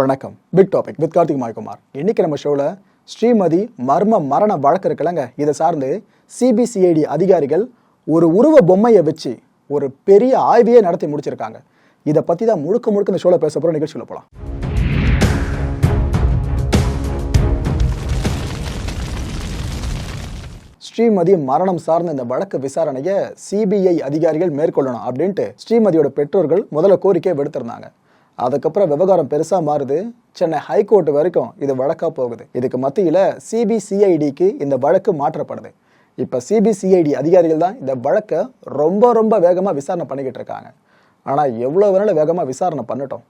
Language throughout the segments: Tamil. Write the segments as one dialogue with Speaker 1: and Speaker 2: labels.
Speaker 1: வணக்கம். Big topic with Karthik மாய்குமார். இன்னைக்கு நம்ம ஷோவில் ஸ்ரீமதி மர்ம மரண வழக்கு இருக்குல்லங்க. இதை சார்ந்து சிபிசிஐடி அதிகாரிகள் ஒரு உருவ பொம்மையை வச்சு ஒரு பெரிய ஆய்வையே நடத்தி முடிச்சிருக்காங்க. இதை பற்றி தான் முழுக்க முழுக்க இந்த ஷோவில் பேச போகிற நிகழ்ச்சியில் போகலாம் ஸ்ரீமதி மரணம் சார்ந்த இந்த வழக்கு விசாரணையை சிபிஐ அதிகாரிகள் மேற்கொள்ளணும் அப்படின்ட்டு ஸ்ரீமதியோட பெற்றோர்கள் முதல்ல கோரிக்கை விடுத்திருந்தாங்க. அதுக்கப்புறம் விவகாரம் பெருசாக மாறுது. சென்னை ஹைகோர்ட் வரைக்கும் இது வழக்காக போகுது. இதுக்கு மத்தியில் சிபிசிஐடிக்கு இந்த வழக்கு மாற்றப்படுது. இப்போ சிபிசிஐடி அதிகாரிகள் தான் இந்த வழக்கை ரொம்ப ரொம்ப வேகமாக விசாரணை பண்ணிக்கிட்டு இருக்காங்க. ஆனால் எவ்வளோ வேணாலும் வேகமாக விசாரணை பண்ணட்டும்.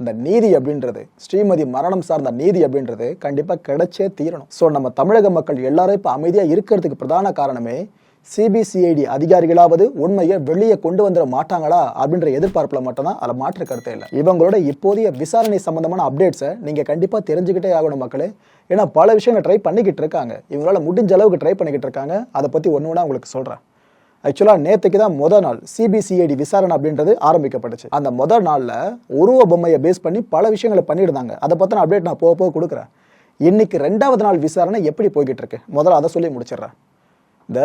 Speaker 1: இந்த நீதி அப்படின்றது ஸ்ரீமதி மரணம் சார்ந்த நீதி அப்படின்றது கண்டிப்பாக கிடைச்சே தீரணும். ஸோ நம்ம தமிழக மக்கள் எல்லாரும் இப்போ அமைதியாக இருக்கிறதுக்கு பிரதான காரணமே சிபிசிஐடி அதிகாரிகளாவது உண்மையை வெளியே கொண்டு வந்துட மாட்டாங்களா அப்படின்ற எதிர்பார்ப்புல மட்டும்தான் அதில் மாற்று கருத்தே இல்லை. இவங்களோட இப்போதைய விசாரணை சம்பந்தமான அப்டேட்ஸை நீங்கள் கண்டிப்பாக தெரிஞ்சுக்கிட்டே ஆகணும் மக்களே. ஏன்னா பல விஷயங்களை ட்ரை பண்ணிக்கிட்டு இருக்காங்க. இவங்களால முடிஞ்ச அளவுக்கு ட்ரை பண்ணிக்கிட்டு இருக்காங்க. அதை பற்றி ஒன்று ஒன்றா உங்களுக்கு சொல்கிறேன் ஆக்சுவலாக நேற்றுக்கு தான் முத நாள் சிபிசிஐடி விசாரணை அப்படின்றது ஆரம்பிக்கப்பட்டுச்சு. அந்த முத நாளில் உருவ பொம்மையை பேஸ் பண்ணி பல விஷயங்களை பண்ணியிருந்தாங்க அதை பற்றின அப்டேட் நான் போக போக கொடுக்குறேன். இன்னைக்கு ரெண்டாவது நாள் விசாரணை எப்படி போய்கிட்டு இருக்கு? முதல்ல அதை சொல்லி முடிச்சிடுறேன். இந்த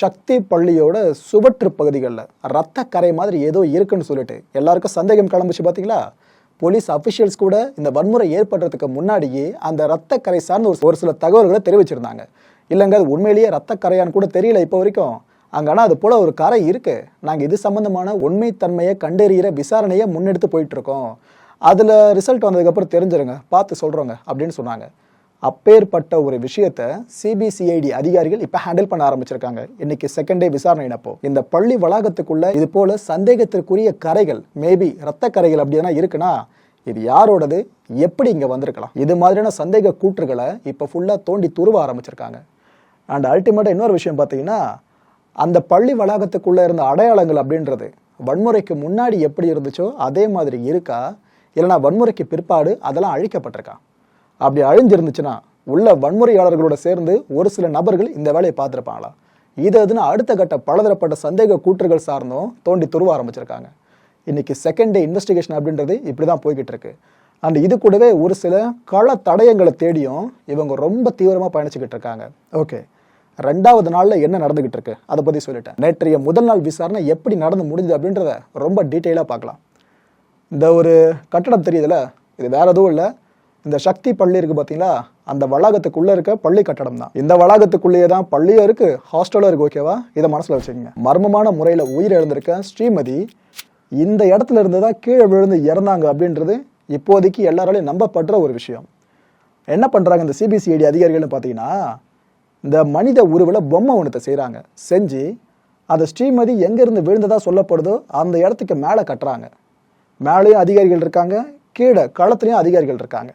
Speaker 1: சக்தி பள்ளியோட சுவற்று பகுதிகளில் ரத்த கரை மாதிரி ஏதோ இருக்குன்னு சொல்லிட்டு எல்லாருக்கும் சந்தேகம் கிளம்புச்சு பார்த்தீங்களா போலீஸ் அஃபிஷியல்ஸ் கூட இந்த வன்முறை ஏற்படுறதுக்கு முன்னாடியே அந்த ரத்த கரை சார்ந்த ஒரு ஒரு சில தகவல்களை தெரிவிச்சிருந்தாங்க. இல்லைங்க அது உண்மையிலேயே ரத்த கரையான்னு கூட தெரியல இப்போ வரைக்கும். அங்கே ஆனால் அது போல ஒரு கரை இருக்கு. நாங்கள் இது சம்பந்தமான உண்மைத்தன்மையை கண்டறிகிற விசாரணையை முன்னெடுத்து போயிட்டு இருக்கோம். ரிசல்ட் வந்ததுக்கப்புறம் தெரிஞ்சிருங்க பார்த்து சொல்கிறோங்க அப்படின்னு சொன்னாங்க. அப்பேற்பட்ட ஒரு விஷயத்த சிபிசிஐடி அதிகாரிகள் இப்ப ஹேண்டில் பண்ண ஆரம்பிச்சிருக்காங்க. இன்னைக்கு செகண்ட் டே விசாரணை அப்போ இந்த பள்ளி வளாகத்துக்குள்ள இது போல சந்தேகத்திற்குரிய கரைகள் மேபி ரத்த கரைகள் அப்படின்னா இருக்குன்னா இது யாரோடது? எப்படி இங்க வந்திருக்கலாம்? இது மாதிரியான சந்தேக கூற்றுகளை இப்ப ஃபுல்லா தோண்டி துருவ ஆரம்பிச்சிருக்காங்க. அண்ட் அல்டிமேட்டா இன்னொரு விஷயம் பார்த்தீங்கன்னா அந்த பள்ளி வளாகத்துக்குள்ள இருந்த அடையாளங்கள் அப்படின்றது வன்முறைக்கு முன்னாடி எப்படி இருந்துச்சோ அதே மாதிரி இருக்கா? இல்லைனா வன்முறைக்கு பிற்பாடு அதெல்லாம் அழிக்கப்பட்டிருக்கா? அப்படி அழிஞ்சிருந்துச்சுன்னா உள்ள வன்முறையாளர்களோட சேர்ந்து ஒரு சில நபர்கள் இந்த வேலையை பார்த்துருப்பாங்களா? இது அதுன்னு அடுத்த கட்ட பலதரப்பட்ட சந்தேக கூற்றுகள் சார்ந்தும் தோண்டி துருவ ஆரம்பிச்சிருக்காங்க. இன்னைக்கு செகண்ட் டே இன்வெஸ்டிகேஷன் அப்படின்றது இப்படி தான் போய்கிட்டு இருக்கு அண்ட் இது கூடவே ஒரு சில கள தடயங்களை தேடியும் இவங்க ரொம்ப தீவிரமாக பயணிச்சுக்கிட்டு இருக்காங்க ஓகே ரெண்டாவது நாளில் என்ன நடந்துகிட்டு இருக்கு அதை பற்றி சொல்லிட்டேன். நேற்றைய முதல் நாள் விசாரணை எப்படி நடந்து முடிஞ்சது அப்படின்றத ரொம்ப டீட்டெயிலாக பார்க்கலாம். இந்த ஒரு கட்டடம் தெரியுதுல? இது வேற எதுவும் இல்லை. இந்த சக்தி பள்ளி இருக்கு பார்த்தீங்களா அந்த வளாகத்துக்குள்ள இருக்க பள்ளி கட்டடம் தான். இந்த வளாகத்துக்குள்ளேயே தான் பள்ளியும் இருக்கு ஹாஸ்டலும் இருக்கு ஓகேவா இதை மனசுல வச்சுக்கோங்க. மர்மமான முறையில் உயிர் இழந்திருக்க ஸ்ரீமதி இந்த இடத்துல இருந்து தான் கீழே விழுந்து இறந்தாங்க அப்படின்றது இப்போதைக்கு எல்லாராலையும் நம்பப்படுற ஒரு விஷயம். என்ன பண்றாங்க இந்த சிபிசிஐடி அதிகாரிகள்னு பார்த்தீங்கன்னா இந்த மனித உருவில் பொம்மை ஒன்றத்தை செய்கிறாங்க செஞ்சு அதை ஸ்ரீமதி எங்கேருந்து விழுந்ததா சொல்லப்படுதோ அந்த இடத்துக்கு மேலே கட்டுறாங்க. மேலேயும் அதிகாரிகள் இருக்காங்க கீழே களத்துலேயும் அதிகாரிகள் இருக்காங்க.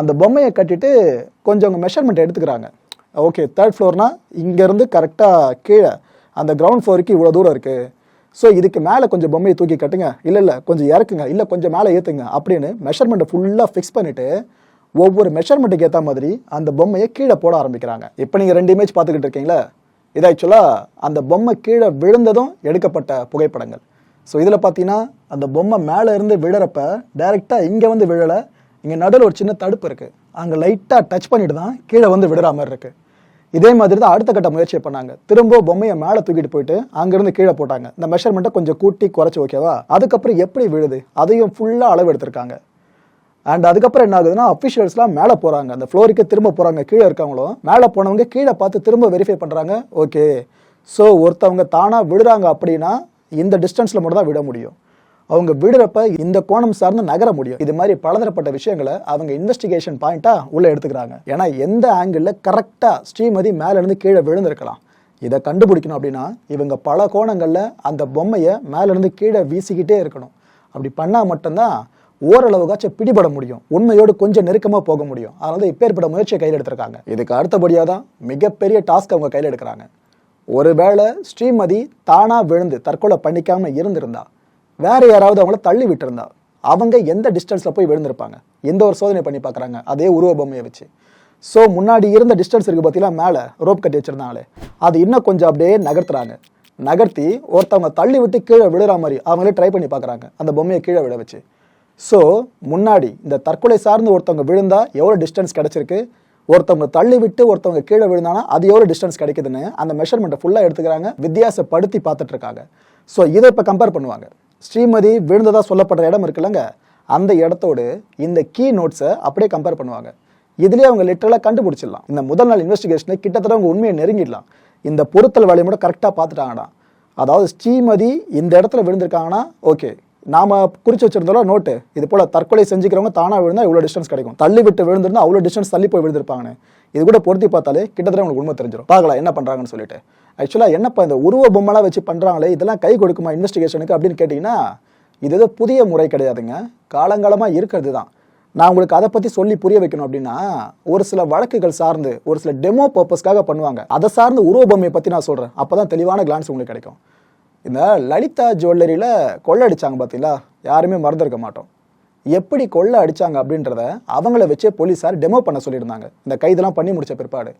Speaker 1: அந்த பொம்மையை கட்டிட்டு கொஞ்சம் அவங்க மெஷர்மெண்ட் எடுத்துக்கிறாங்க. ஓகே தேர்ட் ஃப்ளோர்னா இங்கேருந்து கரெக்டாக கீழே அந்த கிரவுண்ட் ஃப்ளோருக்கு இவ்வளோ தூரம் இருக்குது ஸோ இதுக்கு மேலே கொஞ்சம் பொம்மையை தூக்கி கட்டுங்க. இல்லை இல்லை கொஞ்சம் இறக்குங்க. இல்லை கொஞ்சம் மேலே ஏற்றுங்க அப்படின்னு மெஷர்மெண்ட்டை ஃபுல்லாக ஃபிக்ஸ் பண்ணிவிட்டு ஒவ்வொரு மெஷர்மெண்ட்டுக்கு ஏற்ற மாதிரி அந்த பொம்மையை கீழே போட ஆரம்பிக்கிறாங்க. இப்போ நீங்கள் ரெண்டு இமேஜ் பார்த்துக்கிட்டு இருக்கீங்களா? இது ஆக்சுவலாக அந்த பொம்மை கீழே விழுந்ததும் எடுக்கப்பட்ட புகைப்படங்கள். ஸோ இதில் பார்த்தீங்கன்னா அந்த பொம்மை மேலே இருந்து விழுறப்ப டைரெக்டாக இங்கே வந்து விழலை இங்கே நடுவில் ஒரு சின்ன தடுப்பு இருக்குது அங்கே லைட்டாக டச் பண்ணிட்டு தான் கீழே வந்து விடுற மாதிரி இருக்குது இதே மாதிரி தான் அடுத்த கட்ட முயற்சியை பண்ணாங்க. திரும்ப பொம்மையை மேலே தூக்கிட்டு போயிட்டு அங்கேருந்து கீழே போட்டாங்க. இந்த மெஷர்மெண்ட்டை கொஞ்சம் கூட்டி குறைச்சி ஓகேவா அதுக்கப்புறம் எப்படி விழுது? அதையும் ஃபுல்லாக அளவு எடுத்திருக்காங்க. அண்ட் அதுக்கப்புறம் என்ன ஆகுதுன்னா அஃபிஷியல்ஸ்லாம் மேலே போகிறாங்க அந்த ஃப்ளோருக்கு திரும்ப போகிறாங்க கீழே இருக்கவங்களும். மேலே போனவங்க கீழே பார்த்து திரும்ப வெரிஃபை பண்ணுறாங்க ஓகே ஸோ ஒருத்தவங்க தானாக விடுறாங்க அப்படின்னா இந்த டிஸ்டன்ஸில் மட்டும் தான் விட முடியும். அவங்க விடுறப்ப இந்த கோணம் சார்ந்து நகர முடியும். இது மாதிரி பலதரப்பட்ட விஷயங்களை அவங்க இன்வெஸ்டிகேஷன் பாயிண்ட்டாக உள்ளே எடுத்துக்கிறாங்க. ஏன்னா எந்த ஆங்கிளில் கரெக்டாக ஸ்ரீமதி மேலேருந்து கீழே விழுந்திருக்கலாம். இதை கண்டுபிடிக்கணும் அப்படின்னா இவங்க பல கோணங்களில் அந்த பொம்மையை மேலேருந்து கீழே வீசிக்கிட்டே இருக்கணும். அப்படி பண்ணால் மட்டும்தான் ஓரளவுக்காச்சும் பிடிபட முடியும். உண்மையோடு கொஞ்சம் நெருக்கமாக போக முடியும். அதனால தான் இப்பேற்பட்ட முயற்சியை கையில் எடுத்திருக்காங்க. இதுக்கு அடுத்தபடியாக தான் மிகப்பெரிய டாஸ்க் அவங்க கையில் எடுக்கிறாங்க. ஒருவேளை ஸ்ரீமதி தானாக விழுந்து தற்கொலை பண்ணிக்காமல் இருந்திருந்தா வேற யாராவது அவங்கள தள்ளி விட்டுருந்தா அவங்க எந்த டிஸ்டன்ஸில் போய் விழுந்திருப்பாங்க? எந்த ஒரு சோதனை பண்ணி பார்க்குறாங்க? அதே உருவ பொம்மையை வச்சு. ஸோ முன்னாடி இருந்த டிஸ்டன்ஸ் இருக்கு பார்த்தீங்கன்னா மேலே ரோப் கட்டி வச்சுருந்தாங்களே அது இன்னும் கொஞ்சம் அப்படியே நகர்த்துறாங்க. நகர்த்தி ஒருத்தவங்க தள்ளி விட்டு கீழே விழுற மாதிரி அவங்களே ட்ரை பண்ணி பார்க்குறாங்க. அந்த பொம்மையை கீழே விழ வச்சு. ஸோ முன்னாடி இந்த தற்கொலை சார்ந்து ஒருத்தவங்க விழுந்தா எவ்வளோ டிஸ்டன்ஸ் கிடச்சிருக்கு? ஒருத்தவங்க தள்ளி விட்டு ஒருத்தவங்க கீழே விழுந்தானா அது எவ்வளோ டிஸ்டன்ஸ் கிடைக்குதுன்னு அந்த மெஷர்மெண்ட்டை ஃபுல்லாக எடுத்துக்கிறாங்க. வித்தியாசப்படுத்தி பார்த்துட்ருக்காங்க ஸோ இதை இப்போ கம்பேர் பண்ணுவாங்க. ஸ்ரீமதி விழுந்ததாக சொல்லப்படுற இடம் இருக்குல்லங்க. அந்த இடத்தோடு இந்த கீ நோட்ஸை அப்படியே கம்பேர் பண்ணுவாங்க. இதுலேயே அவங்க லிட்டரலாக கண்டுபிடிச்சிடலாம். இந்த முதல் நாள் இன்வெஸ்டிகேஷனை கிட்டத்தட்ட அவங்க உண்மையை நெருங்கிடலாம். இந்த பொருத்தல் வேலையை மட்டும் கரெக்டாக பார்த்துட்டாங்கடா. அதாவது ஸ்ரீமதி இந்த இடத்துல விழுந்திருக்காங்கன்னா ஓகே நாம குறிச்சு வச்சிருந்தாலும் நோட்டு இது போல தற்கொலை செஞ்சுக்கிறவங்க தானா விழுந்தா இவ்வளோ டிஸ்டன்ஸ் கிடைக்கும். தள்ளி விட்டு விழுந்திருந்தா அவ்வளோ டிஸ்டன்ஸ் தள்ளி போய் விழுந்திருப்பாங்கன்னு. இது கூட பொருத்தி பார்த்தாலே கிட்டத்தட்ட உங்களுக்கு உண்மை தெரிஞ்சிடும் பார்க்கலாம் என்ன பண்றாங்கன்னு சொல்லிட்டு. ஆக்சுவலாக என்னப்பா இந்த உருவ பொம்மைலாம் வச்சு பண்றாங்களே இதெல்லாம் கை கொடுக்குமா இன்வெஸ்டிகேஷனுக்கு அப்படின்னு கேட்டிங்கன்னா இது ஏதோ புதிய முறை கிடையாதுங்க. காலங்காலமாக இருக்கிறது தான் நான் உங்களுக்கு அதை பற்றி சொல்லி புரிய வைக்கணும் அப்படின்னா ஒரு சில வழக்குகள் சார்ந்து ஒரு சில டெமோ பர்பஸ்க்காக பண்ணுவாங்க. அதை சார்ந்து உருவ பொம்மையை பற்றி நான் சொல்கிறேன் அப்போ தான் தெளிவான கிளான்ஸ் உங்களுக்கு கிடைக்கும். இந்த லலிதா ஜுவல்லரியில் கொள்ளை அடித்தாங்க பார்த்தீங்களா யாருமே மறந்துருக்க மாட்டோம். எப்படி கொள்ளை அடிச்சாங்க அப்படின்றத அவங்கள வச்சே போலீஸார் டெமோ பண்ண சொல்லியிருந்தாங்க. இந்த கைதெல்லாம் பண்ணி முடித்த பிற்பாடு.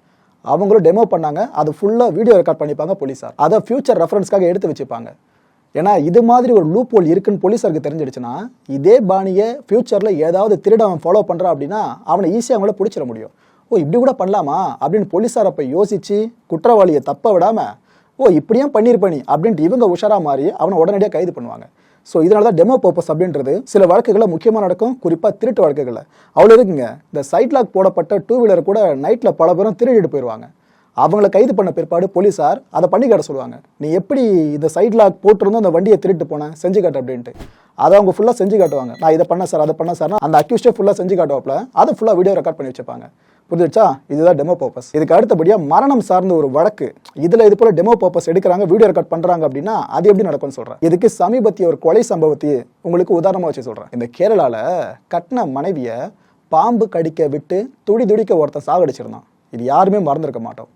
Speaker 1: அவங்களும் டெமோ பண்ணாங்க. அது ஃபுல்லாக வீடியோ ரெக்கார்ட் பண்ணிப்பாங்க போலீஸார். அதை ஃபியூச்சர் ரெஃபரன்ஸ்க்காக எடுத்து வச்சுப்பாங்க. ஏன்னா இது மாதிரி ஒரு லூப் ஹோல் இருக்குன்னு போலீஸாருக்கு தெரிஞ்சிடுச்சுன்னா இதே பாணியை ஃபியூச்சரில் ஏதாவது திருட அவன் ஃபாலோ பண்ணுறான் அப்படின்னா அவனை ஈஸியாக அவங்கள பிடிச்சிட முடியும். ஓ இப்படி கூட பண்ணலாமா? அப்படின்னு போலீஸார் அப்போ யோசித்து குற்றவாளியை தப்ப விடாமல் ஓ இப்படியும் பண்ணியிருப்பனி அப்படின்ட்டு இவங்க உஷாரா மாறி அவனை உடனடியாக கைது பண்ணுவாங்க. ஸோ இதனால தான் டெமோ பர்பஸ் அப்படின்றது சில வழக்குகளில் முக்கியமாக நடக்கும். குறிப்பாக திருட்டு வழக்குகளை அவ்வளோ இருக்குங்க. இந்த சைட் லாக் போடப்பட்ட டூ வீலர் கூட நைட்டில் பல பேரும் திருடிட்டு போயிடுவாங்க அவங்கள கைது பண்ண பிற்பாடு போலீஸார் அதை பண்ணி காட்ட சொல்லுவாங்க நீ எப்படி இந்த சைட் லாக் போட்டிருந்தோம் அந்த வண்டியை திருட்டு போனேன் செஞ்சு காட்டு அப்படின்ட்டு. அதை அவங்க ஃபுல்லாக செஞ்சு காட்டுவாங்க. நான் இதை பண்ண சார் அதை பண்ண சார் அந்த அக்யூஸ்டே ஃபுல்லாக செஞ்சு காட்டுவாப்ல அதை ஃபுல்லாக வீடியோ ரெக்கார்ட் பண்ணி வச்சுப்பாங்க. புரிஞ்சிடுச்சா இதுதான் டெமோ பர்பஸ் இதுக்கு அடுத்தபடியாக மரணம் சார்ந்த ஒரு வழக்கு. இதில் இது போல டெமோ பர்பஸ் எடுக்கிறாங்க வீடியோ ரெக்கார்ட் பண்ணுறாங்க அப்படின்னா அது எப்படி நடக்கும்னு சொல்கிறேன் இதுக்கு சமீபத்திய ஒரு கொலை சம்பவத்தையே உங்களுக்கு உதாரணமாக வச்சு சொல்கிறேன் இந்த கேரளாவில் கட்டின மனைவியை பாம்பு கடிக்க விட்டு துடி துடிக்க ஒருத்தன் சாகடிச்சிருந்தான். இது யாருமே மறந்துருக்க மாட்டோம்.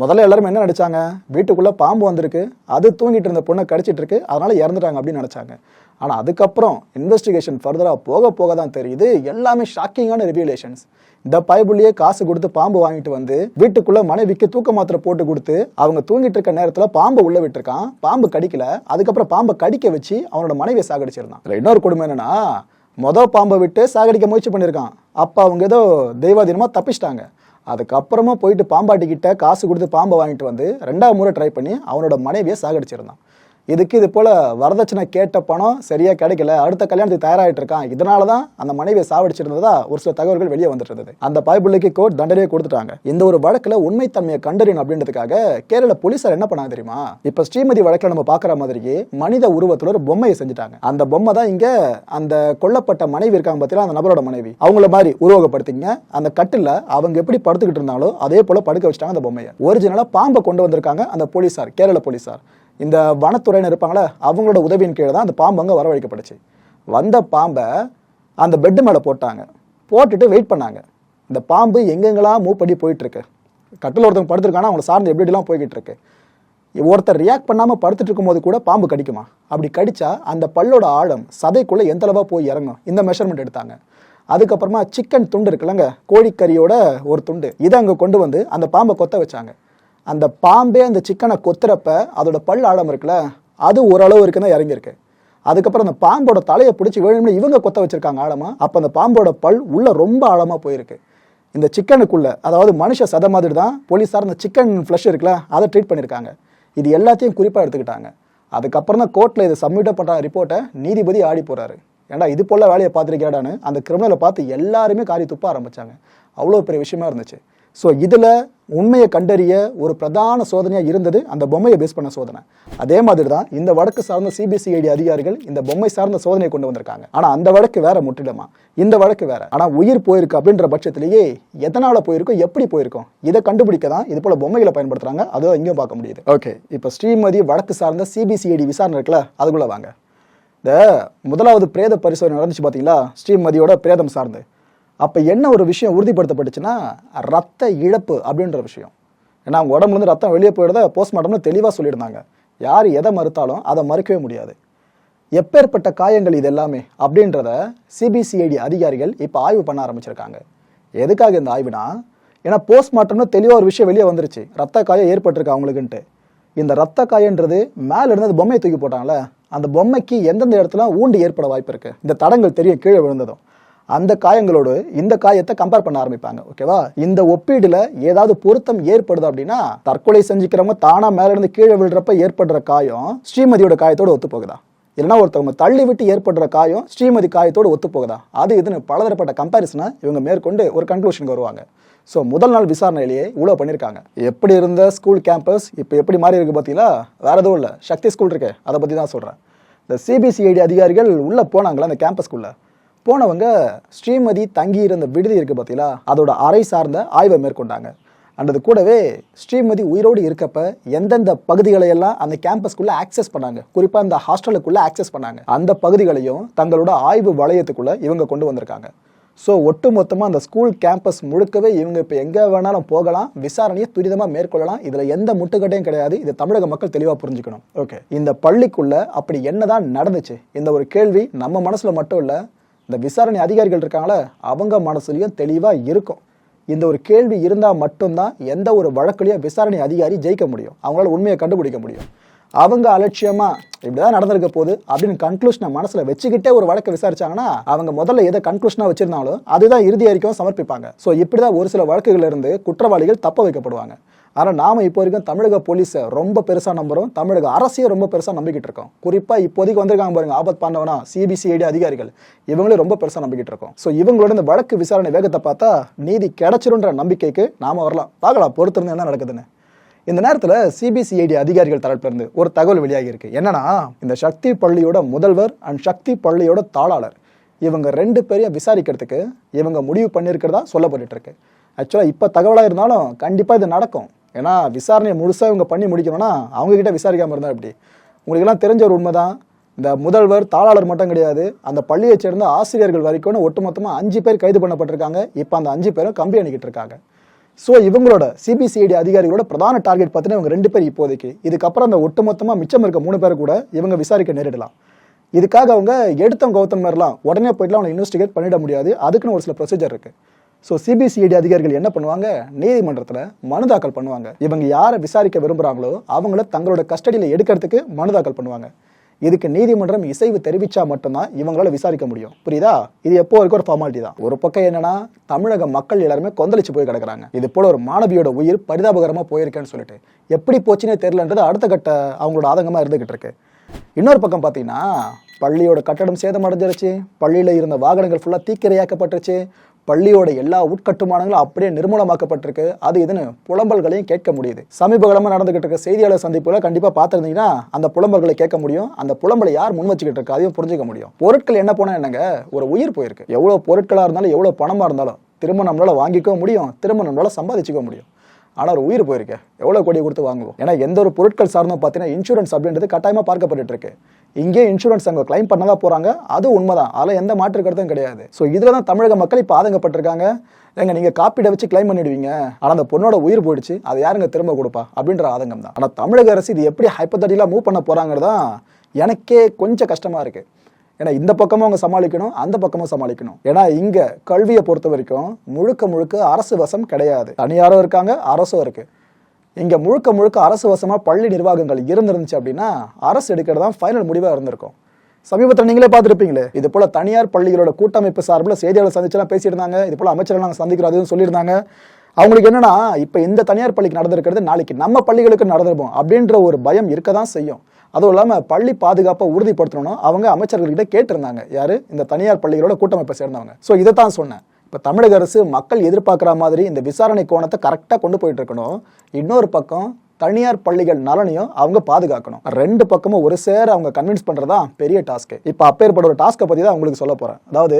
Speaker 1: முதல்ல எல்லாரும் என்ன நினச்சாங்க வீட்டுக்குள்ளே பாம்பு வந்திருக்கு. அது தூங்கிட்டு இருந்த பொண்ணை கடிச்சிட்டு இருக்கு. அதனால இறந்துட்டாங்க அப்படின்னு நினச்சாங்க. ஆனால் அதுக்கப்புறம் இன்வெஸ்டிகேஷன் ஃபர்தராக போக போக தான் தெரியுது. எல்லாமே ஷாக்கிங்கான ரிவியூலேஷன்ஸ் இந்த பைபிள்லேயே காசு கொடுத்து பாம்பு வாங்கிட்டு வந்து வீட்டுக்குள்ளே மனைவிக்கு தூக்க மாத்திரை போட்டு கொடுத்து அவங்க தூங்கிட்டு இருக்க நேரத்தில் பாம்பை உள்ள விட்டுருக்கான். பாம்பு கடிக்கல. அதுக்கப்புறம் பாம்பை கடிக்க வச்சு அவனோட மனைவியை சாகடிச்சிருந்தான். இதுல இன்னொரு கொடுமை என்னன்னா மொதல் பாம்பை விட்டு சாகடிக்க முயற்சி பண்ணியிருக்கான் அப்போ அவங்க ஏதோ தெய்வாதீனமாக தப்பிச்சிட்டாங்க. அதுக்கப்புறமா போயிட்டு பாம்பாட்டி கிட்ட காசு கொடுத்து பாம்பை வாங்கிட்டு வந்து ரெண்டாவது முறை ட்ரை பண்ணி அவனோட மனைவியை சாகடிச்சிருந்தான். இதுக்கு இது போல வரதட்சணை கேட்ட பணம் சரியா கிடைக்கல. அடுத்த கல்யாணத்துக்கு தயாராகிட்டு இருக்கான். இதனால தான் அந்த மனைவியை சாவடிச்சிருந்ததா ஒரு சில தகவல்கள் வெளியே வந்துட்டு இருந்தது. அந்த பைபிளுக்கு கோர்ட் தண்டனையை கொடுத்துட்டாங்க. இந்த ஒரு வழக்குல உண்மைத்தன்மையை கண்டறியணும் அப்படின்றதுக்காக கேரள போலீசார் என்ன பண்ணாங்க தெரியுமா? இப்ப ஸ்ரீமதி வழக்குல நம்ம பாக்குற மாதிரியே மனித உருவத்துல ஒரு பொம்மையை செஞ்சுட்டாங்க. அந்த பொம்மை தான் இங்க அந்த கொல்லப்பட்ட மனைவி இருக்காங்க பார்த்தீங்களா அந்த நபரோட மனைவி. அவங்கள மாதிரி உருவகப்படுத்திங்க. அந்த கட்டில் அவங்க எப்படி படுத்துக்கிட்டு இருந்தாலும் அதே போல படுக்க வச்சுட்டாங்க அந்த பொம்மையை. ஒரிஜினலா பாம்பை கொண்டு வந்திருக்காங்க அந்த போலீசார் கேரள போலீசார். இந்த வனத்துறையினர் இருப்பாங்களே அவங்களோட உதவியின் கீழே தான் அந்த பாம்பு அங்கே வரவழைக்கப்பட்டுச்சு. வந்த பாம்பை அந்த பெட்டு மேலே போட்டாங்க. போட்டுட்டு வெயிட் பண்ணாங்க. இந்த பாம்பு எங்கெங்கெல்லாம் மூவ் பண்ணி போயிட்டுருக்கு. கட்டில் ஒருத்தவங்க படுத்துருக்கானா அவங்களை சார்ந்து எப்படி எப்படிலாம் போய்கிட்டு இருக்கு ஒருத்தர் ரியாக்ட் பண்ணாமல் படுத்துட்டு இருக்கும்போது கூட பாம்பு கடிக்குமா? அப்படி கடிச்சா அந்த பல்லோட ஆழம் சதைக்குள்ளே எந்த போய் இறங்கும்? இந்த மெஷர்மெண்ட் எடுத்தாங்க. அதுக்கப்புறமா சிக்கன் துண்டு இருக்குல்லங்க கோழிக்கறியோட ஒரு துண்டு. இதை அங்கே கொண்டு வந்து அந்த பாம்பை கொத்த வச்சாங்க. அந்த பாம்பே அந்த சிக்கனை கொத்துறப்ப அதோட பல் ஆழம் இருக்குல்ல அது ஓரளவு இருக்குன்னு தான் இறங்கியிருக்கு. அதுக்கப்புறம் அந்த பாம்போட தலையை பிடிச்சி வேணும்னு இவங்க கொத்த வச்சிருக்காங்க ஆழமா அப்போ அந்த பாம்போட பல் உள்ள ரொம்ப ஆழமா போயிருக்கு. இந்த சிக்கனுக்குள்ள அதாவது மனுஷ சத மாதிரி தான் போலீஸார் அந்த சிக்கன் ஃப்ளஷ் இருக்குல்ல அதை ட்ரீட் பண்ணியிருக்காங்க. இது எல்லாத்தையும் குறிப்பாக எடுத்துக்கிட்டாங்க. அதுக்கப்புறம் தான் கோர்ட்டில் இதை சப்மிட் பண்ணுற ரிப்போர்ட்டை நீதிபதி ஆடி போறாரு. ஏன்டா இது போல வேலையை பார்த்துருக்கேடான்னு அந்த கிரிமினலை பார்த்து எல்லாருமே காரி துப்ப ஆரம்பிச்சாங்க. அவ்வளோ பெரிய விஷயமா இருந்துச்சு. ஸோ இதில் உண்மையை கண்டறிய ஒரு பிரதான சோதனையாக இருந்தது அந்த பொம்மையை பேஸ் பண்ண சோதனை. அதே மாதிரி தான் இந்த வழக்கு சார்ந்த சிபிசிஐடி அதிகாரிகள் இந்த பொம்மை சார்ந்த சோதனையை கொண்டு வந்திருக்காங்க. ஆனால் அந்த வழக்கு வேற முற்றிலுமா? இந்த வழக்கு வேற. ஆனால் உயிர் போயிருக்கு அப்படின்ற பட்சத்திலேயே எதனால் போயிருக்கும்? எப்படி போயிருக்கும்? இதை கண்டுபிடிக்க தான் இது போல பொம்மைகளை பயன்படுத்துறாங்க. அதோ இங்கேயும் பார்க்க முடியுது. ஓகே இப்போ ஸ்ரீமதி வழக்கு சார்ந்த சிபிசிஐடி விசாரணை இருக்குல்ல அதுக்குள்ளே வாங்க. இந்த முதலாவது பிரேத பரிசோதனை நடந்துச்சு பார்த்தீங்களா ஸ்ரீமதியோட பிரேதம் சார்ந்து. அப்போ என்ன ஒரு விஷயம் உறுதிப்படுத்தப்பட்டுச்சுன்னா ரத்த இழப்பு அப்படின்ற விஷயம். ஏன்னா அவங்க உடம்புலேருந்து ரத்தம் வெளியே போயிடுறத போஸ்ட்மார்ட்டம்னு தெளிவாக சொல்லியிருந்தாங்க. யார் எதை மறுத்தாலும் அதை மறுக்கவே முடியாது. எப்பேற்பட்ட காயங்கள் இது எல்லாமே அப்படின்றத சிபிசிஐடி அதிகாரிகள் இப்போ ஆய்வு பண்ண ஆரம்பிச்சிருக்காங்க. எதுக்காக இந்த ஆய்வுனா ஏன்னா போஸ்ட்மார்ட்டம்னு தெளிவாக ஒரு விஷயம் வெளியே வந்துருச்சு. ரத்த காயம் ஏற்பட்டிருக்கு அவங்களுக்குன்ட்டு. இந்த ரத்த காயன்றது மேலே இருந்தது அந்த பொம்மையை தூக்கி போட்டாங்களே அந்த பொம்மைக்கு எந்தெந்த இடத்துல ஊண்டு ஏற்பட வாய்ப்பு இருக்குது இந்த தடங்கள் தெரியும் கீழே விழுந்ததும். அந்த காயங்களோடு இந்த காயத்தை கம்பேர் பண்ண ஆரம்பிப்பாங்க ஓகேவா இந்த ஒப்பீடுல ஏதாவது பொருத்தம் ஏற்படுது அப்படின்னா தற்கொலை செஞ்சுக்கிறவங்க தானா மேல இருந்து கீழே விழுறப்ப ஏற்படுற காயம் ஸ்ரீமதியோட காயத்தோட ஒத்து போகுதா இல்லைன்னா ஒருத்தவங்க தள்ளி விட்டு ஏற்படுற காயம் ஸ்ரீமதி காயத்தோடு ஒத்து போகுதா அது இதுன்னு பலதரப்பட்ட கம்பேரிசனை இவங்க மேற்கொண்டு ஒரு கன்க்ளூஷனுக்கு வருவாங்க. ஸோ முதல் நாள் விசாரணையிலேயே இவ்வளோ பண்ணியிருக்காங்க. எப்படி இருந்த ஸ்கூல் கேம்பஸ் இப்போ எப்படி மாறி இருக்கு பார்த்தீங்களா வேற எதுவும் இல்லை. சக்தி ஸ்கூல் இருக்கே. அதை பற்றி தான் சொல்கிறேன் இந்த சிபிசிஐடி அதிகாரிகள் உள்ளே போனாங்களா அந்த கேம்பஸ்க்குள்ளே போனவங்க ஸ்ரீமதி தங்கி இருந்த விடுதி இருக்கு பார்த்தீங்களா அதோட அறை சார்ந்த ஆய்வை மேற்கொண்டாங்க. அண்டது கூடவே ஸ்ரீமதி உயிரோடு இருக்கப்ப எந்தெந்த பகுதிகளை எல்லாம் அந்த கேம்பஸ்க்குள்ள ஆக்சஸ் பண்ணாங்க. குறிப்பா அந்த ஹாஸ்டலுக்குள்ள ஆக்சஸ் பண்ணாங்க. அந்த பகுதிகளையும் தங்களோட ஆய்வு வளையத்துக்குள்ள இவங்க கொண்டு வந்திருக்காங்க. ஸோ ஒட்டு மொத்தமாக அந்த ஸ்கூல் கேம்பஸ் முழுக்கவே இவங்க இப்போ எங்கே வேணாலும் போகலாம் விசாரணையை துரிதமாக மேற்கொள்ளலாம். இதில் எந்த முட்டுக்கட்டையும் கிடையாது. இது தமிழக மக்கள் தெளிவாக புரிஞ்சுக்கணும். ஓகே இந்த பள்ளிக்குள்ள அப்படி என்னதான் நடந்துச்சு? இந்த ஒரு கேள்வி நம்ம மனசில் மட்டும் இல்லை இந்த விசாரணை அதிகாரிகள் இருக்காங்களே அவங்க மனசுலையும் தெளிவாக இருக்கும். இந்த ஒரு கேள்வி இருந்தால் மட்டும்தான் எந்த ஒரு வழக்குலையும் விசாரணை அதிகாரி ஜெயிக்க முடியும். அவங்களால உண்மையை கண்டுபிடிக்க முடியும். அவங்க அலட்சியமா இப்படிதான் நடந்திருக்க போகுது அப்படின்னு கன்க்ளூஷனை மனசுல வச்சுக்கிட்டே ஒரு வழக்கை விசாரிச்சாங்கன்னா அவங்க முதல்ல எதை கன்க்ளூஷனா வச்சிருந்தாலும் அதுதான் இறுதி அறிக்கையும் சமர்ப்பிப்பாங்க. ஸோ இப்படிதான் ஒரு சில வழக்குகள் இருந்து குற்றவாளிகள் தப்ப வைக்கப்படுவாங்க. ஆனால் நாம் இப்போ வரைக்கும் தமிழக போலீஸை ரொம்ப பெருசாக நம்புகிறோம் தமிழக அரசையும் ரொம்ப பெருசாக நம்பிக்கிட்டு இருக்கோம். குறிப்பாக இப்போதைக்கு வந்திருக்காங்க பாருங்க ஆபத் பாண்டவனா சிபிசிஐடி அதிகாரிகள். இவங்களே ரொம்ப பெருசாக நம்பிக்கிட்டு இருக்கோம். ஸோ இவங்களோட இந்த வழக்கு விசாரணை வேகத்தை பார்த்தா நீதி கிடைச்சிருன்ற நம்பிக்கைக்கு நாம வரலாம். பார்க்கலாம் பொறுத்திருந்து என்ன நடக்குதுன்னு. இந்த நேரத்தில் சிபிசிஐடி அதிகாரிகள் தரப்பிலிருந்து ஒரு தகவல் வெளியாகி இருக்கு என்னன்னா இந்த சக்தி பள்ளியோட முதல்வர் அண்ட் சக்தி பள்ளியோட தாளாளர் இவங்க ரெண்டு பேரையும் விசாரிக்கிறதுக்கு இவங்க முடிவு பண்ணியிருக்கிறதா சொல்லப்பட்டு இருக்கு. ஆக்சுவலாக இப்போ தகவலாக இருந்தாலும் கண்டிப்பாக இது நடக்கும். ஏன்னா விசாரணையை முழுசாக இவங்க பண்ணி முடிக்கணும்னா அவங்கக்கிட்ட விசாரிக்காமல் இருந்தால் எப்படி? உங்களுக்கெல்லாம் தெரிஞ்ச ஒரு உண்மை தான் இந்த முதல்வர் தாளாளர் மட்டும் கிடையாது அந்த பள்ளியை சேர்ந்த ஆசிரியர்கள் வரைக்கும் ஒட்டுமொத்தமாக அஞ்சு பேர் கைது பண்ணப்பட்டிருக்காங்க. இப்போ அந்த அஞ்சு பேரும் கம்பி அணிக்கிட்டு இருக்காங்க. ஸோ இவங்களோட சிபிசிஐடி அதிகாரிகளோட பிரதான டார்கெட் பார்த்தீங்கன்னா இவங்க ரெண்டு பேர் இப்போதைக்கு. இதுக்கப்புறம் அந்த ஒட்டுமொத்தமாக மிச்சம் இருக்க மூணு பேர் கூட இவங்க விசாரிக்க நேரிடலாம். இதுக்காக அவங்க எடுத்த கௌதம் மாதிரிலாம் உடனே போயிட்டுலாம் அவங்க இன்வெஸ்டிகேட் பண்ணிட முடியாது. அதுக்குன்னு ஒரு சில ப்ரொசீஜர் இருக்குது ஸோ சிபிசிஐடி அதிகாரிகள் என்ன பண்ணுவாங்க? நீதிமன்றத்தில் மனு தாக்கல் பண்ணுவாங்க. இவங்க யாரை விசாரிக்க விரும்புகிறாங்களோ அவங்கள தங்களோட கஸ்டடியில் எடுக்கிறதுக்கு மனு தாக்கல் பண்ணுவாங்க. இதுக்கு நீதிமன்றம் இசைவு தெரிவிச்சா மட்டும்தான் இவங்களால விசாரிக்க முடியும். புரியுதா? இது எப்போ வரைக்கும் ஒரு ஃபார்மாலிட்டி தான். ஒரு பக்கம் என்னன்னா தமிழக மக்கள் எல்லாருமே கொந்தளிச்சு போய் கிடக்குறாங்க. இது போல ஒரு மாணவியோட உயிர் பரிதாபகரமா போயிருக்கேன்னு சொல்லிட்டு. எப்படி போச்சுன்னே தெரியலன்றது அடுத்த கட்ட அவங்களோட ஆதங்கமா இருந்துகிட்டு இருக்கு. இன்னொரு பக்கம் பார்த்தீங்கன்னா பள்ளியோட கட்டடம் சேதம் அடைஞ்சிருச்சு பள்ளியில் இருந்த வாகனங்கள் ஃபுல்லாக தீக்கிரையாக்கப்பட்டுருச்சு. பள்ளியோட எல்லா உட்கட்டுமானங்களும் அப்படியே நிர்மூலமாக்கப்பட்டிருக்கு. அது இதுன்னு புலம்பல்களையும் கேட்க முடியுது. சமீப காலமாக நடந்துகிட்டு இருக்க செய்தியாளர் சந்திப்புல கண்டிப்பாக பார்த்துருந்தீங்கன்னா அந்த புலம்பல்களை கேட்க முடியும். அந்த புலம்பலை யார் முன் வச்சுக்கிட்டு இருக்கு அதையும் புரிஞ்சுக்க முடியும். பொருட்கள் என்ன போனால் என்னங்க? ஒரு உயிர் போயிருக்கு. எவ்வளோ பொருட்களாக இருந்தாலும் எவ்வளோ பணமாக இருந்தாலும் திரும்ப நம்மளால வாங்கிக்க முடியும் திரும்ப நம்மளால சம்பாதிச்சுக்க முடியும். ஆனால் ஒரு உயிர் போயிருக்கு. எவ்வளோ கோடி கொடுத்து வாங்குவோம்? ஏன்னா எந்த ஒரு பொருட்கள் சார்ந்தும் பார்த்தீங்கன்னா இன்சூரன்ஸ் அப்படின்றது கட்டாயமாக பார்க்கப்பட்டு இருக்கு. இங்கே இன்சூரன்ஸ் அங்கே கிளைம் பண்ணதா போகிறாங்க அது உண்மைதான். அதில் எந்த மாற்று கருத்தும் கிடையாது. ஸோ இதில் தான் தமிழக மக்கள் இப்போ ஆதங்கப்பட்டிருக்காங்க. ஏங்க நீங்கள் காப்பீடை வச்சு கிளைம் பண்ணிடுவீங்க. ஆனால் அந்த பொண்ணோட உயிர் போயிடுச்சு. அதை யாருங்க திரும்ப கொடுப்பா? அப்படின்ற ஆதங்கம் தான் ஆனால் தமிழக அரசு இது எப்படி ஹைப்பத்தட்டிலாம் மூவ் பண்ண போகிறாங்கிறதான் எனக்கே கொஞ்சம் கஷ்டமாக இருக்குது ஏன்னா இந்த பக்கமும் அவங்க சமாளிக்கணும் அந்த பக்கமும் சமாளிக்கணும். ஏன்னா இங்க கல்வியை பொறுத்த வரைக்கும் முழுக்க முழுக்க அரசு வசம் கிடையாது. தனியாரும் இருக்காங்க அரசும் இருக்கு. இங்க முழுக்க முழுக்க அரசு வசமா பள்ளி நிர்வாகங்கள் இருந்திருந்துச்சு அப்படின்னா அரசு எடுக்கிறது தான் ஃபைனல் முடிவா இருந்திருக்கும். சமீபத்தில் நீங்களே பார்த்துருப்பீங்களே இது போல தனியார் பள்ளிகளோட கூட்டமைப்பு சார்பில் செய்தியாளர் சந்திச்செல்லாம் பேசியிருந்தாங்க இது போல அமைச்சர்கள் நாங்கள் சந்திக்கிறோம் அதுவும் சொல்லியிருந்தாங்க. அவங்களுக்கு என்னன்னா இப்போ இந்த தனியார் பள்ளிக்கு நடந்திருக்கிறது நாளைக்கு நம்ம பள்ளிகளுக்கு நடந்திருப்போம் அப்படின்ற ஒரு பயம் இருக்க தான் செய்யும். அதுவும் இல்லாமல் பள்ளி பாதுகாப்பை உறுதிப்படுத்தணும் அவங்க அமைச்சர்கள்கிட்ட கேட்டிருந்தாங்க. யாரு? இந்த தனியார் பள்ளிகளோட கூட்டமைப்பை சேர்ந்தவங்க. ஸோ இதை தான் சொன்னேன். இப்போ தமிழக அரசு மக்கள் எதிர்பார்க்குற மாதிரி இந்த விசாரணை கோணத்தை கரெக்டாக கொண்டு போயிட்டு இருக்கணும். இன்னொரு பக்கம் தனியார் பள்ளிகள் நலனையும் அவங்க பாதுகாக்கணும். ரெண்டு பக்கமும் ஒரு சேர அவங்க கன்வின்ஸ் பண்ணுறதா பெரிய டாஸ்க் இப்போ அப்பேற்பட்ட ஒரு டாஸ்க்கை பற்றி தான் உங்களுக்கு சொல்ல போகிறேன் அதாவது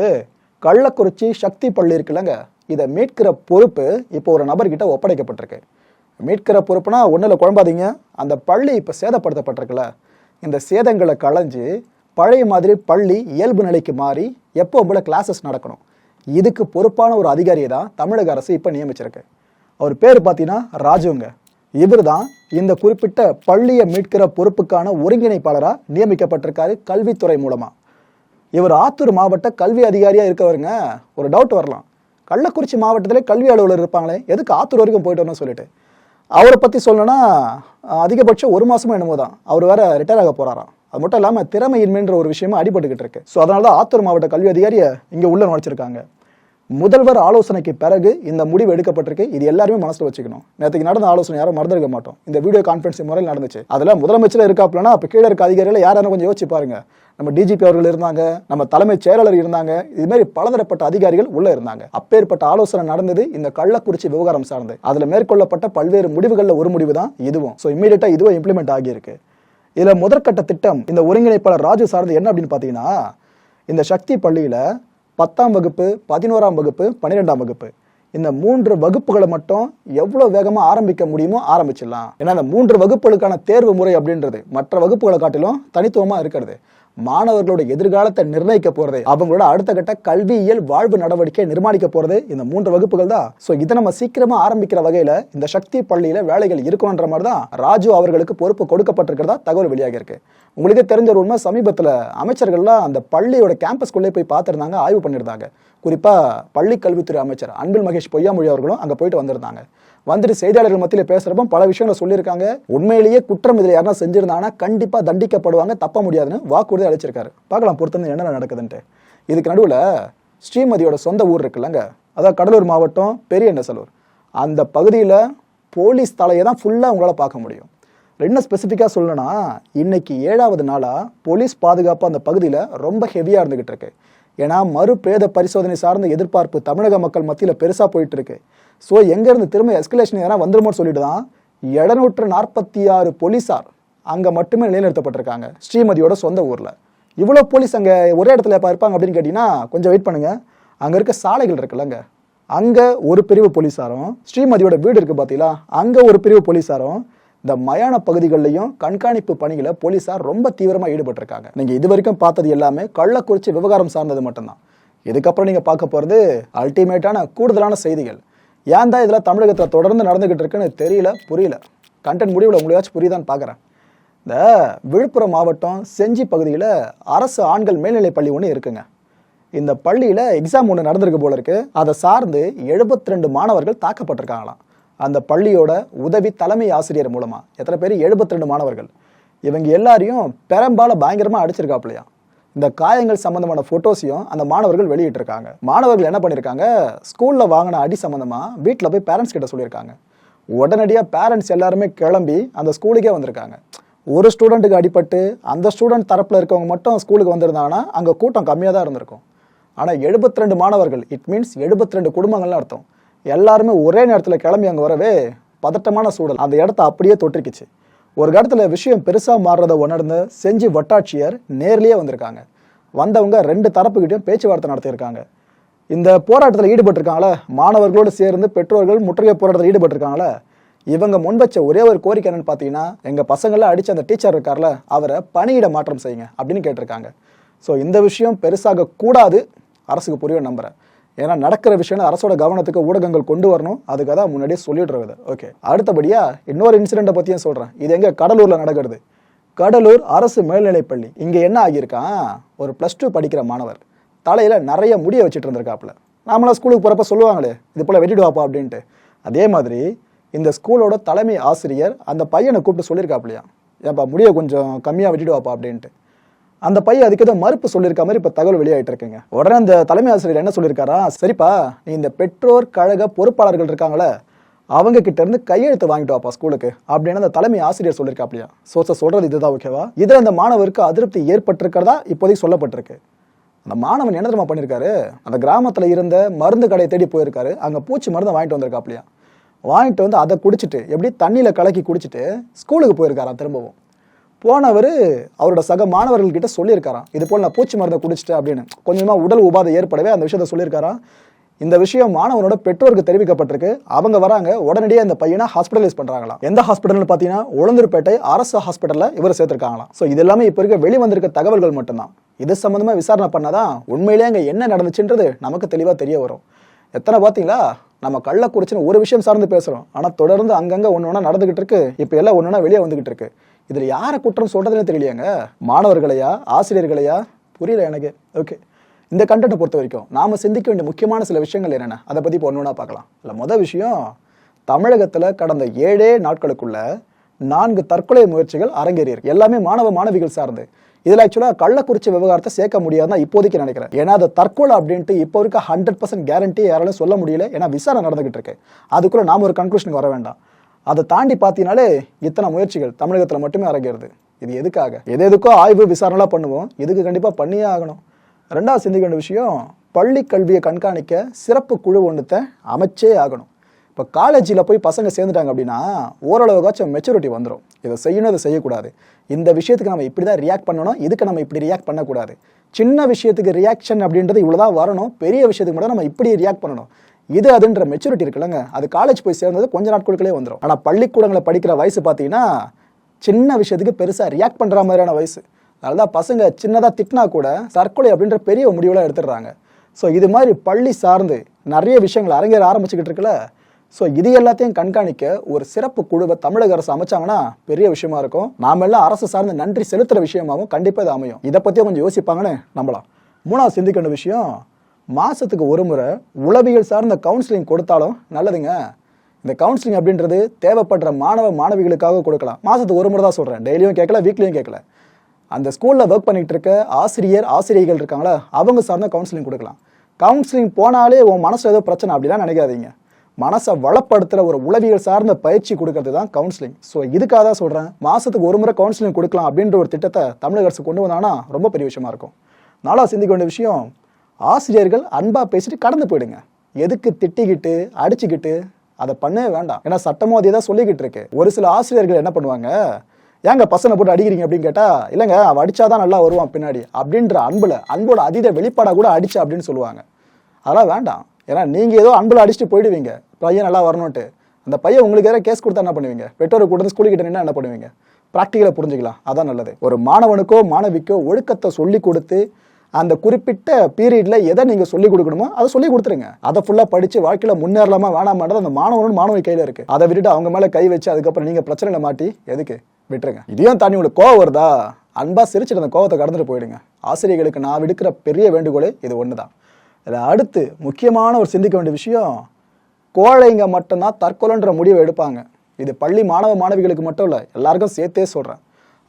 Speaker 1: கள்ளக்குறிச்சி சக்தி பள்ளி இருக்குல்லங்க இதை மீட்கிற பொறுப்பு இப்போ ஒரு நபர்கிட்ட ஒப்படைக்கப்பட்டிருக்கு. மீட்கிற பொறுப்புனா ஒன்றில் குழம்பாதீங்க. அந்த பள்ளி இப்போ சேதப்படுத்தப்பட்டிருக்குல்ல. இந்த சேதங்களை களைஞ்சு பழைய மாதிரி பள்ளி இயல்பு நிலைக்கு மாறி எப்போ போல கிளாஸஸ் நடக்கணும்? இதுக்கு பொறுப்பான ஒரு அதிகாரியை தான் தமிழக அரசு இப்போ நியமிச்சிருக்கு. அவர் பேர் பார்த்தீங்கன்னா ராஜுங்க. இவர் தான் இந்த குறிப்பிட்ட பள்ளியை மீட்கிற பொறுப்புக்கான ஒருங்கிணைப்பாளராக நியமிக்கப்பட்டிருக்காரு கல்வித்துறை மூலமாக இவர் ஆத்தூர் மாவட்ட கல்வி அதிகாரியாக இருக்கவருங்க. ஒரு டவுட் வரலாம். கள்ளக்குறிச்சி மாவட்டத்திலே கல்வி அலுவலர் இருப்பாங்களே. எதுக்கு ஆத்தூர் வரைக்கும் போயிட்டு வரணும்னு சொல்லிட்டு. அவரை பற்றி சொல்லணும்னா அதிகபட்சம் ஒரு மாதமும் என்னமோ தான். அவர் வேற ரிட்டையர் ஆக போகிறாராம் அது மட்டும் இல்லாமல் திறமையின்மைன்ற ஒரு விஷயமா அடிபட்டுக்கிட்டு இருக்கு. ஸோ அதனால தான் ஆத்தூர் மாவட்ட கல்வி அதிகாரியை இங்கே உள்ள நுழைச்சிருக்காங்க. முதல்வர் ஆலோசனைக்கு பிறகு இந்த முடிவு எடுக்கப்பட்டிருக்கு. இது எல்லாருமே மனசில் வச்சுக்கணும். நேற்றுக்கு நடந்த ஆலோசனை யாரும் மறந்துருக்க மாட்டோம். இந்த வீடியோ கான்ஃபரன்ஸ் முறையில் நடந்துச்சு. அதில் முதலமைச்சர் இருக்காப்லனா அப்போ கீழே இருக்க அதிகாரிகள் யாரும் கொஞ்சம் யோசிச்சு பாருங்க. நம்ம டிஜிபி அவர்கள் இருந்தாங்க நம்ம தலைமைச் செயலாளர் இருந்தாங்க இது மாதிரி பலதரப்பட்ட அதிகாரிகள் உள்ள இருந்தாங்க. அப்பேற்பட்ட ஆலோசனை நடந்தது இந்த கள்ளக்குறிச்சி விவகாரம் சார்ந்து. அதுல மேற்கொள்ளப்பட்ட பல்வேறு முடிவுகள்ல ஒரு முடிவு தான் இதுவும். ஸோ இமீடியட்டா இதுவும் இம்ப்ளிமெண்ட் ஆகியிருக்கு. இதுல முதற்கட்ட திட்டம் இந்த ஒருங்கிணைப்பாளர் ராஜு சார்ந்து என்ன அப்படின்னு பார்த்தீங்கன்னா இந்த சக்தி பள்ளியில பத்தாம் வகுப்பு பதினோராம் வகுப்பு பன்னிரெண்டாம் வகுப்பு இந்த மூன்று வகுப்புகளை மட்டும் எவ்வளவு வேகமா ஆரம்பிக்க முடியுமோ ஆரம்பிச்சிடலாம். ஏன்னா இந்த மூன்று வகுப்புகளுக்கான தேர்வு முறை அப்படின்றது மற்ற வகுப்புகளை காட்டிலும் தனித்துவமா இருக்கிறது. மாணவர்களோட எதிர்காலத்தை நிர்ணயிக்க போறது அவங்களோட அடுத்த கட்ட கல்வியியல் வாழ்வு நடவடிக்கை நிர்மாணிக்க போறது இந்த மூன்று வகுப்புகள் தான். சோ இதை நம்ம சீக்கிரமா ஆரம்பிக்கிற வகையில இந்த சக்தி பள்ளியில வேலைகள் இருக்கணுன்ற மாதிரி தான் ராஜு அவர்களுக்கு பொறுப்பு கொடுக்கப்பட்டிருக்கிறதா தகவல் வெளியாக இருக்கு. உங்களுக்கே தெரிஞ்ச ஒரு உண்மை சமீபத்துல அமைச்சர்கள்லாம் அந்த பள்ளியோட கேம்பஸ்குள்ளே போய் பார்த்திருந்தாங்க ஆய்வு பண்ணியிருந்தாங்க. குறிப்பா பள்ளி கல்வித்துறை அமைச்சர் அன்பில் மகேஷ் பொய்யாமொழி அவர்களும் அங்க போயிட்டு வந்திருந்தாங்க. வந்துட்டு செய்தியாளர்கள் மத்தியில் பேசுறப்ப பல விஷயங்களை சொல்லியிருக்காங்க. உண்மையிலேயே குற்றம் இதில் யாரா செஞ்சிருந்தாங்கன்னா கண்டிப்பா தண்டிக்கப்படுவாங்க தப்ப முடியாதுன்னு வாக்குறுதி அளிச்சிருக்காரு. பார்க்கலாம் பொறுத்து என்ன நடக்குதுன்ட்டு. இதுக்கு நடுவில் ஸ்ரீமதியோட சொந்த ஊர் இருக்குல்லங்க. அதாவது கடலூர் மாவட்டம் பெரிய நெசலூர் அந்த பகுதியில் போலீஸ் தலையை தான் ஃபுல்லாக உங்களால் பார்க்க முடியும். என்ன ஸ்பெசிஃபிக்காக சொல்லணும்னா இன்னைக்கு ஏழாவது நாளாக போலீஸ் பாதுகாப்பு அந்த பகுதியில் ரொம்ப ஹெவியாக இருந்துகிட்டு இருக்கு. ஏன்னா மறு பிரேத பரிசோதனை சார்ந்த எதிர்பார்ப்பு தமிழக மக்கள் மத்தியில் பெருசாக போயிட்டு இருக்கு ஸோ எங்கேருந்து திரும்ப எஸ்கலேஷன் எதனா வந்துருமோன்னு சொல்லிட்டு தான் எழுநூற்று நாற்பத்தி ஆறு போலீஸார் அங்கே மட்டுமே நிலைநிறுத்தப்பட்டிருக்காங்க ஸ்ரீமதியோட சொந்த ஊரில். இவ்வளோ போலீஸ் அங்கே ஒரே இடத்துல இப்போ இருப்பாங்க அப்படின்னு கேட்டிங்கன்னா கொஞ்சம் வெயிட் பண்ணுங்கள் அங்கே இருக்க சாலைகள் இருக்குல்லங்க. அங்கே ஒரு பிரிவு போலீஸாரும் ஸ்ரீமதியோட வீடு இருக்குது பார்த்தீங்களா அங்கே ஒரு பிரிவு போலீஸாரும் இந்த மயான பகுதிகளிலையும் கண்காணிப்பு பணிகளை போலீஸார் ரொம்ப தீவிரமாக ஈடுபட்டிருக்காங்க. நீங்கள் இது வரைக்கும் பார்த்தது எல்லாமே கள்ளக்குறிச்சி விவகாரம் சார்ந்தது மட்டும்தான். இதுக்கப்புறம் நீங்கள் பார்க்க போகிறது அல்டிமேட்டான கூடுதலான செய்திகள். ஏன் தான் இதில் தமிழகத்தில் தொடர்ந்து நடந்துகிட்டு இருக்குன்னு தெரியல புரியல. கண்டென்ட் முடிவில் உங்களையாச்சும் புரியுதான்னு பார்க்குறேன் இந்த விழுப்புரம் மாவட்டம் செஞ்சி பகுதியில் அரசு ஆண்கள் மேல்நிலை பள்ளி ஒன்று இருக்குங்க. இந்த பள்ளியில் எக்ஸாம் ஒன்று நடந்திருக்கு போல இருக்கு. அதை சார்ந்து 72 ரெண்டு மாணவர்கள் தாக்கப்பட்டிருக்காங்களாம். அந்த பள்ளியோட உதவி தலைமை ஆசிரியர் மூலமா. எத்தனை பேர்? 72 ரெண்டு மாணவர்கள். இவங்க எல்லாரையும் பெரம்பால பயங்கரமா அடிச்சிருக்காப்லையா இந்த காயங்கள் சம்பந்தமான போட்டோஸையும் அந்த மாணவர்கள் வெளியிட்டிருக்காங்க. மாணவர்கள் என்ன பண்ணியிருக்காங்க ஸ்கூலில் வாங்கின அடி சம்மந்தமாக வீட்டில் போய் பேரண்ட்ஸ் கிட்ட சொல்லியிருக்காங்க. உடனடியாக பேரண்ட்ஸ் எல்லாருமே கிளம்பி அந்த ஸ்கூலுக்கே வந்திருக்காங்க. ஒரு ஸ்டூடெண்ட்டுக்கு அடிபட்டு அந்த ஸ்டூடெண்ட் தரப்பில் இருக்கவங்க மட்டும் ஸ்கூலுக்கு வந்திருந்தாங்கன்னா அங்கே கூட்டம் கம்மியாக தான் இருந்திருக்கும். ஆனால் 72 ரெண்டு மாணவர்கள் இட் மீன்ஸ் 72 ரெண்டு குடும்பங்கள்னு அர்த்தம். எல்லாருமே ஒரே நேரத்தில் கிளம்பி அங்கே வரவே பதட்டமான சூழல். அந்த இடத்த அப்படியே தொற்றிக்குச்சு. ஒரு இடத்துல விஷயம் பெருசாக மாறுறதை உணர்ந்து செஞ்சி வட்டாட்சியர் நேர்லேயே வந்திருக்காங்க. வந்தவங்க ரெண்டு தரப்புக்கிட்டையும் பேச்சுவார்த்தை நடத்தியிருக்காங்க. இந்த போராட்டத்தில் ஈடுபட்டிருக்காங்களே மாணவர்களோடு சேர்ந்து பெற்றோர்கள் முற்றுகை போராட்டத்தில் ஈடுபட்டிருக்காங்களே இவங்க முன்வச்ச ஒரே ஒரு கோரிக்கை என்னன்னு பார்த்தீங்கன்னா எங்கள் பசங்களை அடித்த அந்த டீச்சர் இருக்கார்ல அவரை பணியிட மாற்றம் செய்யுங்க அப்படின்னு கேட்டிருக்காங்க. ஸோ இந்த விஷயம் பெருசாக கூடாது அரசுக்கு புரிய நம்புகிறேன் ஏன்னா நடக்கிற விஷயம் அரசோட கவனத்துக்கு ஊடகங்கள் கொண்டு வரணும். அதுக்காக தான் முன்னாடியே சொல்லிட்டு இருக்குது. ஓகே அடுத்தபடியா இன்னொரு இன்சிடெண்ட்டை பற்றியும் சொல்கிறேன் இது எங்க கடலூரில் நடக்கிறது. கடலூர் அரசு மேல்நிலைப்பள்ளி. இங்கே என்ன ஆகியிருக்கான் ஒரு ப்ளஸ் டூ படிக்கிற மாணவர். தலையில் நிறைய முடிய வச்சுட்டு இருந்திருக்காப்புல. நாமளாம் ஸ்கூலுக்கு போகிறப்ப சொல்லுவாங்களே இது போல் வெட்டிடுவாப்பா அப்படின்ட்டு. அதே மாதிரி இந்த ஸ்கூலோட தலைமை ஆசிரியர் அந்த பையனை கூப்பிட்டு சொல்லியிருக்காப்புலையா? ஏப்பா முடிய கொஞ்சம் கம்மியாக வெட்டிடுவாப்பா அப்படின்ட்டு. அந்த பையன் அதுக்கு ஏதோ மறுப்பு சொல்லியிருக்க மாதிரி இப்போ தகவல் வெளியாயிட்டு இருக்குங்க உடனே அந்த தலைமை ஆசிரியர் என்ன சொல்லியிருக்காரா? சரிப்பா நீ இந்த பெற்றோர் கழக பொறுப்பாளர்கள் இருக்காங்களே அவங்க கிட்ட இருந்து கையெழுத்து வாங்கிட்டு வாப்பா ஸ்கூலுக்கு அப்படின்னு அந்த தலைமை ஆசிரியர் சொல்லியிருக்காப்லையா? சோர்ஸை சொல்றது இதுதான் ஓகேவா இதில் அந்த மாணவருக்கு அதிருப்தி ஏற்பட்டிருக்கிறதா இப்போதைக்கு சொல்லப்பட்டிருக்கு. அந்த மாணவன் என்ன தெரியுமா பண்ணியிருக்காரு? அந்த கிராமத்தில் இருந்த மருந்து கடையை தேடி போயிருக்காரு. அங்கே பூச்சி மருந்து வாங்கிட்டு வந்திருக்காப்லையா? வாங்கிட்டு வந்து அதை குடிச்சிட்டு எப்படி தண்ணியில் கலக்கி குடிச்சிட்டு ஸ்கூலுக்கு போயிருக்காராம் திரும்பவும். போனவர் அவரோட சக மாணவர்கள்கிட்ட சொல்லியிருக்காராம். இது போல் நான் பூச்சி மருந்தை குடிச்சிட்டேன் அப்படின்னு. கொஞ்சமாக உடல் உபாதை ஏற்படவே அந்த விஷயத்த சொல்லியிருக்காராம். இந்த விஷயம் மாணவனோட பெற்றோருக்கு தெரிவிக்கப்பட்டிருக்கு. அவங்க வராங்க உடனடியே அந்த பையனை ஹாஸ்பிட்டலைஸ் பண்ணுறாங்களாம் எந்த ஹாஸ்பிட்டல்னு பார்த்தீங்கன்னா உளுந்தூர்பேட்டை அரசு ஹாஸ்பிட்டலில் இவர் சேர்த்துருக்காங்களாம். ஸோ இது எல்லாமே இப்போ இருக்க வெளிவந்திருக்க தகவல்கள் மட்டும்தான். இது சம்மந்தமாக விசாரணை பண்ணாதான் உண்மையிலேயே அங்கே என்ன நடந்துச்சுன்றது நமக்கு தெளிவாக தெரிய வரும். எத்தனை பார்த்தீங்களா? நம்ம கள்ளக்குறிச்சின்னு ஒரு விஷயம் சார்ந்து பேசுகிறோம் ஆனால் தொடர்ந்து அங்கங்கே ஒன்று ஒன்றா நடந்துகிட்டு இருக்கு. இப்போ எல்லாம் ஒன்று ஒன்றா வெளியே வந்துகிட்டு இருக்கு. இதில் யாரை குற்றம் சொல்கிறதுனே தெரியலையாங்க? மாணவர்களையா? ஆசிரியர்களையா? புரியல எனக்கு. ஓகே இந்த கண்டென்ட்டை பொறுத்த வரைக்கும் நாம் சிந்திக்க வேண்டிய முக்கியமான சில விஷயங்கள் என்னென்ன? அதை பற்றி இப்போ ஒன்று ஒன்றா பார்க்கலாம். இல்லை மொதல் விஷயம் தமிழகத்தில் கடந்த ஏழே நாட்களுக்குள்ள நான்கு தற்கொலை முயற்சிகள் அரங்கேறியிருக்கு. எல்லாமே மாணவ மாணவிகள் சார்ந்து. இதில் ஆக்சுவலாக கள்ளக்குறிச்சி விவகாரத்தை சேர்க்க முடியாதுன்னு இப்போதைக்கு நினைக்கிறேன். ஏன்னா அது தற்கொலை அப்படின்ட்டு இப்போ இருக்க ஹண்ட்ரட் பர்சன்ட் கேரண்டி யாராலும் சொல்ல முடியல. ஏன்னா விசாரணை நடந்துகிட்டு இருக்கு. அதுக்குள்ள நாம ஒரு கன்க்ளூஷனுக்கு வர வேண்டாம். அதை தாண்டி பார்த்தீங்கனாலே இத்தனை முயற்சிகள் தமிழகத்தில் மட்டுமே அரங்கிறது. இது எதுக்காக? எது எதுக்கோ ஆய்வு விசாரணைலாம் பண்ணுவோம். இதுக்கு கண்டிப்பாக பண்ணியே ஆகணும். ரெண்டாவது சிந்திக்க வேண்டிய விஷயம் பள்ளி கல்வியை கண்காணிக்க சிறப்பு குழு ஒன்றுத்தை அமைச்சே ஆகணும். இப்போ காலேஜில் போய் பசங்க சேர்ந்துட்டாங்க அப்படின்னா ஓரளவுக்காச்சும் மெச்சூரிட்டி வந்துடும் இதை செய்யணும் இதை செய்யக்கூடாது. இந்த விஷயத்துக்கு நம்ம இப்படி தான் ரியாக்ட் பண்ணணும். இதுக்கு நம்ம இப்படி ரியாக்ட் பண்ணக்கூடாது. சின்ன விஷயத்துக்கு ரியாக்ஷன் அப்படின்றது இவ்வளோதான் வரணும். பெரிய விஷயத்துக்கு மட்டும் நம்ம இப்படி ரியாக்ட் பண்ணணும். இது அதுன்ற மெச்சூரிட்டி இருக்குல்லங்க. அது காலேஜ் போய் சேர்ந்தது கொஞ்ச நாட்களுக்குள்ளே வந்துடும் ஆனால் பள்ளிக்கூடங்களை படிக்கிற வயசு பார்த்தீங்கன்னா சின்ன விஷயத்துக்கு பெருசாக ரியாக்ட் பண்ணுற மாதிரியான வயசு. அதனால தான் பசங்க சின்னதாக திட்டினா கூட தற்கொலை அப்படின்ற பெரிய முடிவுலாம் எடுத்துடுறாங்க. ஸோ இது மாதிரி பள்ளி சார்ந்து நிறைய விஷயங்கள் அரங்கேற ஆரம்பிச்சுக்கிட்டு இருக்குல்ல. ஸோ இது எல்லாத்தையும் கண்காணிக்க ஒரு சிறப்பு குழுவை தமிழக அரசு அமைச்சாங்கன்னா பெரிய விஷயமா இருக்கும். நாம எல்லாம் அரசு சார்ந்து நன்றி செலுத்துற விஷயமாவும் கண்டிப்பாக இது அமையும். இதை பற்றியும் கொஞ்சம் யோசிப்பாங்கன்னு நம்பலாம். மூணாவது சிந்திக்கணும் விஷயம் மாதத்துக்கு ஒரு முறை உளவியல் சார்ந்த கவுன்சிலிங் கொடுத்தாலும் நல்லதுங்க. இந்த கவுன்சிலிங் அப்படின்றது தேவைப்படுற மாணவ மாணவிகளுக்காக கொடுக்கலாம். மாதத்துக்கு ஒரு முறை தான் சொல்கிறேன் டெய்லியும் கேட்கல வீக்லியும் கேட்கல. அந்த ஸ்கூலில் ஒர்க் பண்ணிகிட்டு இருக்க ஆசிரியர் ஆசிரியர்கள் இருக்காங்களா அவங்க சார்ந்த கவுன்சிலிங் கொடுக்கலாம். கவுன்சிலிங் போனாலே உன் மனசில் ஏதோ பிரச்சனை அப்படிலாம் நினைக்காதீங்க. மனசை வளப்படுத்துகிற ஒரு உளவியல் சார்ந்த பயிற்சி கொடுக்கறது தான் கவுன்சிலிங் ஸோ இதுக்காக தான் சொல்கிறேன் மாதத்துக்கு ஒரு முறை கவுன்சிலிங் கொடுக்கலாம் அப்படின்ற ஒரு திட்டத்தை தமிழக அரசு கொண்டு வந்தாங்கன்னா ரொம்ப பெரிய விஷயமா இருக்கும். நாளாக சிந்திக்க வேண்டிய விஷயம் ஆசிரியர்கள் அன்பாக பேசிட்டு கடந்து போயிடுங்க. எதுக்கு திட்டிக்கிட்டு அடிச்சுக்கிட்டு அதை பண்ணவே வேண்டாம். ஏன்னா சட்டமும் அதே தான் சொல்லிக்கிட்டு இருக்கு. ஒரு சில ஆசிரியர்கள் என்ன பண்ணுவாங்க? ஏங்க பசங்களை போட்டு அடிக்கிறீங்க அப்படின்னு கேட்டால் இல்லைங்க அவன் அடித்தாதான் நல்லா வருவான் பின்னாடி. அப்படின்ற அன்பில் அன்போட அதீத வெளிப்பாடாக கூட அடிச்சு அப்படின்னு சொல்லுவாங்க. அதெல்லாம் வேண்டாம். ஏன்னா நீங்கள் ஏதோ அன்பில் அடிச்சுட்டு போயிடுவீங்க. பையன் நல்லா வரணும்ட்டு அந்த பையன் உங்களுக்கு ஏதாவது கேஸ் கொடுத்தா என்ன பண்ணுவீங்க? பெற்றோர் கூட ஸ்கூலுக்கு கிட்ட என்ன பண்ணுவீங்க? ப்ராக்டிக்கலாக புரிஞ்சுக்கலாம். அதான் நல்லது. ஒரு மாணவனுக்கோ மாணவிக்கோ ஒழுக்கத்தை சொல்லி கொடுத்து அந்த குறிப்பிட்ட பீரியட்ல எதை நீங்க சொல்லிக் கொடுக்கணுமோ அதை சொல்லி கொடுத்துருங்க. அதை ஃபுல்லா படிச்சு வாழ்க்கையில முன்னேறலாமா வேணாமான்றது அந்த மாணவனும் மாணவி கையில இருக்கு. அதை விட்டுட்டு அவங்க மேல கை வச்சு அதுக்கப்புறம் நீங்க பிரச்சனை மாட்டி எதுக்கு? விட்டுருங்க. இதையும் தாண்டி உங்களுக்கு கோவம் வருதா? அன்பா சிரிச்சிட்டு அந்த கோவத்தை கடந்துட்டு போயிடுங்க. ஆசிரியர்களுக்கு நான் விடுக்கிற பெரிய வேண்டுகோளே இது ஒண்ணுதான். இதுல அடுத்து முக்கியமான ஒரு சிந்திக்க வேண்டிய விஷயம் கோழைங்க மட்டும்தான் தற்கொலைன்ற முடிவை எடுப்பாங்க. இது பள்ளி மாணவ மாணவிகளுக்கு மட்டும் இல்லை எல்லாருக்கும் சேர்த்தே சொல்கிறேன்